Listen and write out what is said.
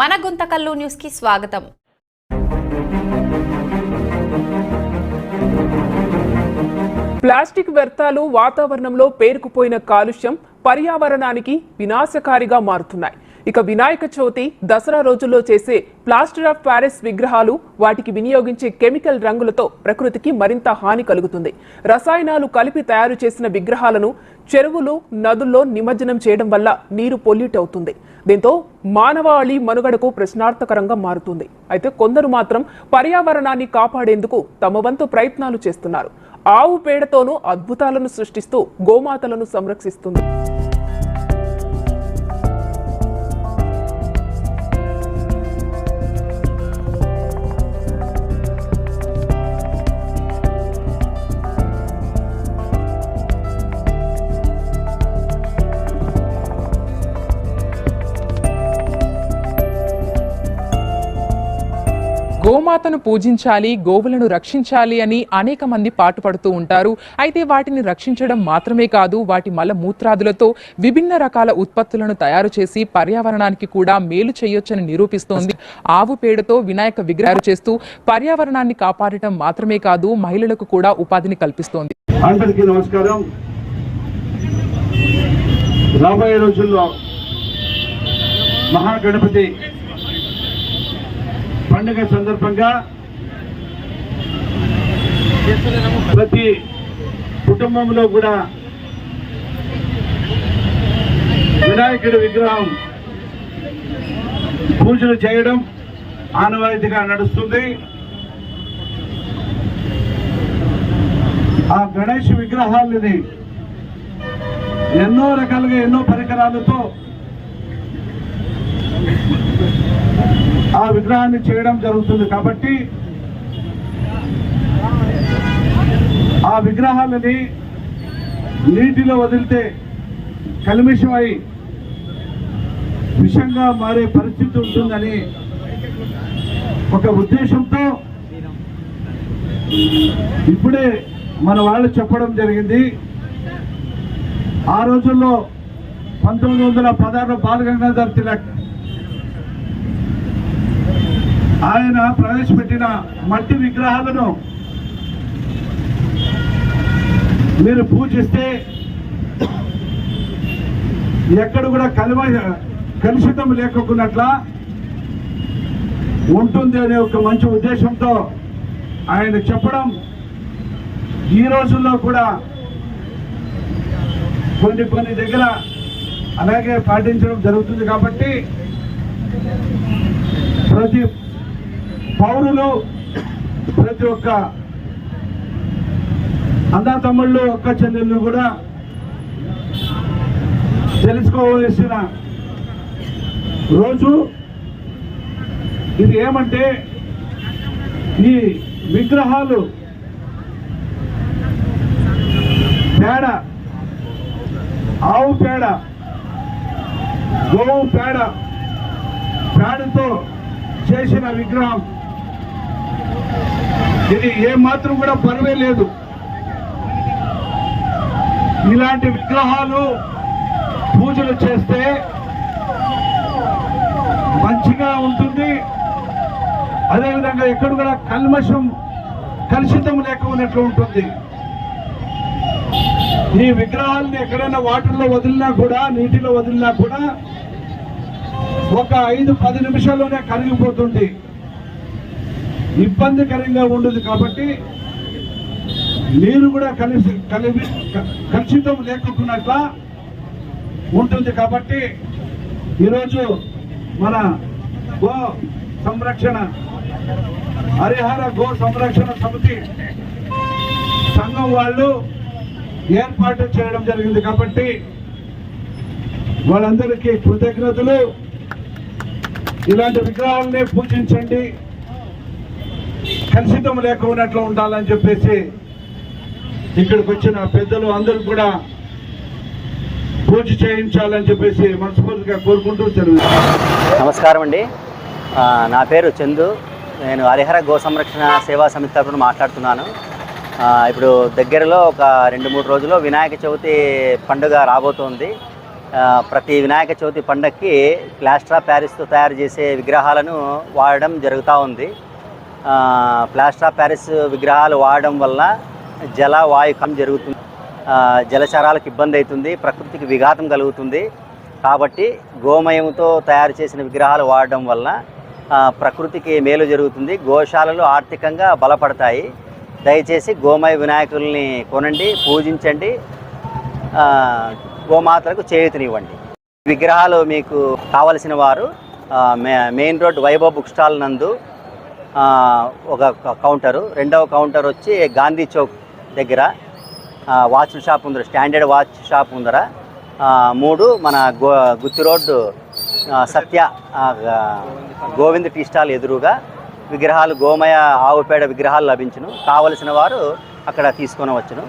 మన గుంతకల్లు న్యూస్కి స్వాగతం. ప్లాస్టిక్ వ్యర్థాలు వాతావరణంలో పేరుకుపోయిన కాలుష్యం పర్యావరణానికి వినాశకారిగా మారుతున్నాయి. ఇక వినాయక చవితి దసరా రోజుల్లో చేసే ప్లాస్టర్ ఆఫ్ ప్యారిస్ విగ్రహాలు వాటికి వినియోగించే కెమికల్ రంగులతో ప్రకృతికి మరింత హాని కలుగుతుంది. రసాయనాలు కలిపి తయారు చేసిన విగ్రహాలను చెరువులు నదుల్లో నిమజ్జనం చేయడం వల్ల నీరు పొల్యూట్ అవుతుంది. దీంతో మానవాళి మనుగడకు ప్రశ్నార్థకరంగా మారుతుంది. అయితే కొందరు మాత్రం పర్యావరణాన్ని కాపాడేందుకు తమ వంతు ప్రయత్నాలు చేస్తున్నారు. ఆవు పేడతోనూ అద్భుతాలను సృష్టిస్తూ గోమాతలను సంరక్షిస్తుంది. గోమాతను పూజించాలి గోవులను రక్షించాలి అని అనేక మంది పాటుపడుతూ ఉంటారు. అయితే వాటిని రక్షించడం మాత్రమే కాదు వాటి మల మూత్రాదులతో విభిన్న రకాల ఉత్పత్తులను తయారు చేసి పర్యావరణానికి కూడా మేలు చేయొచ్చని నిరూపిస్తోంది. ఆవు పేడతో వినాయక విగ్రహాలు చేస్తూ పర్యావరణాన్ని కాపాడటం మాత్రమే కాదు మహిళలకు కూడా ఉపాధిని కల్పిస్తోంది. అందరికీ నమస్కారం. రాబోయే రోజుల్లో మహాగణపతి పండుగ సందర్భంగా ప్రతి కుటుంబంలో కూడా వినాయకుడి విగ్రహం పూజలు చేయడం ఆనవాయితీగా నడుస్తుంది. ఆ గణేష్ విగ్రహాలని ఎన్నో రకాలుగా ఎన్నో పరికరాలతో ఆ విగ్రహాన్ని చేయడం జరుగుతుంది కాబట్టి ఆ విగ్రహాలని నీటిలో వదిలితే కల్మిషమై విషంగా మారే పరిస్థితి ఉంటుందని ఒక ఉద్దేశంతో ఇప్పుడే మన వాళ్ళు చెప్పడం జరిగింది. ఆ రోజుల్లో పంతొమ్మిది వందల పదహారులో బాలగంగాధర్ తిలక్ ఆయన ప్రవేశపెట్టిన మట్టి విగ్రహాలను మీరు పూజిస్తే ఎక్కడ కూడా కలువ కలుషితం లేకున్నట్లా ఉంటుంది అనే ఒక మంచి ఉద్దేశంతో ఆయన చెప్పడం ఈ రోజుల్లో కూడా కొన్ని కొన్ని దగ్గర అలాగే పాటించడం జరుగుతుంది కాబట్టి ప్రతి పౌరులు ప్రతి ఒక్క అన్నా తమ్ముళ్ళు ఒక్క చెల్లెళ్ళు కూడా తెలుసుకోవలసిన రోజు. ఇది ఏమంటే ఈ విగ్రహాలు పేడ ఆవు పేడ గోవు పేడ పేడతో చేసిన విగ్రహం. ఇది ఏ మాత్రం కూడా పర్వే లేదు. ఇలాంటి విగ్రహాలు పూజలు చేస్తే మంచిగా ఉంటుంది. అదేవిధంగా ఎక్కడ కూడా కల్మషం కలుషితం లేక ఉన్నట్లు ఉంటుంది. ఈ విగ్రహాలను ఎక్కడైనా వాటర్లో వదిలినా కూడా నీటిలో వదిలినా కూడా ఒక ఐదు పది నిమిషాల్లోనే కరిగిపోతుంది. ఇబ్బందికరంగా ఉండదు కాబట్టి నీరు కూడా కలిసి కలిపి కలుషితం లేకున్నట్ల ఉంటుంది కాబట్టి ఈరోజు మన గో సంరక్షణ హరిహర గో సంరక్షణ సమితి సంఘం వాళ్ళు ఏర్పాటు చేయడం జరిగింది కాబట్టి వాళ్ళందరికీ కృతజ్ఞతలు. ఇలాంటి విగ్రహాలనే పూజించండి. కలుషితం లేకున్నట్లు ఉండాలని చెప్పేసి ఇక్కడికి వచ్చిన పెద్దలు అందరూ కూడా పూజ చేయించాలని చెప్పేసి మనస్ఫూర్తిగా కోరుకుంటూ తెలుగు నమస్కారం అండి. నా పేరు చందు. నేను హరిహర గో సంరక్షణ సేవా సమితి తరఫున మాట్లాడుతున్నాను. ఇప్పుడు దగ్గరలో ఒక రెండు మూడు రోజుల్లో వినాయక చవితి పండుగ రాబోతోంది. ప్రతి వినాయక చవితి పండక్కి ప్లాస్టర్ ఆఫ్ ప్యారిస్తో తయారు చేసే విగ్రహాలను వాడడం జరుగుతూ ఉంది. ప్లాస్టర్ ఆఫ్ ప్యారిస్ విగ్రహాలు వాడడం వల్ల జల వాయుకం జరుగుతుంది జలచరాలకు ఇబ్బంది అవుతుంది ప్రకృతికి విఘాతం కలుగుతుంది. కాబట్టి గోమయంతో తయారు చేసిన విగ్రహాలు వాడడం వల్ల ప్రకృతికి మేలు జరుగుతుంది. గోశాలలు ఆర్థికంగా బలపడతాయి. దయచేసి గోమయ వినాయకుల్ని కొనండి పూజించండి. గోమాతలకు చేయూతనివ్వండి. విగ్రహాలు మీకు కావలసిన వారు main road Vaibhav book stall నందు ఒక కౌంటరు. రెండవ కౌంటర్ వచ్చి గాంధీ చౌక్ దగ్గర. వాచ్ షాప్ ఉందర స్టాండర్డ్ వాచ్ షాప్ ఉందర మూడు మన go Gooty road Satya Govind tea stall ఎదురుగా విగ్రహాలు గోమయ ఆవుపేడ విగ్రహాలు లభించును. కావలసిన వారు అక్కడ తీసుకొని వచ్చును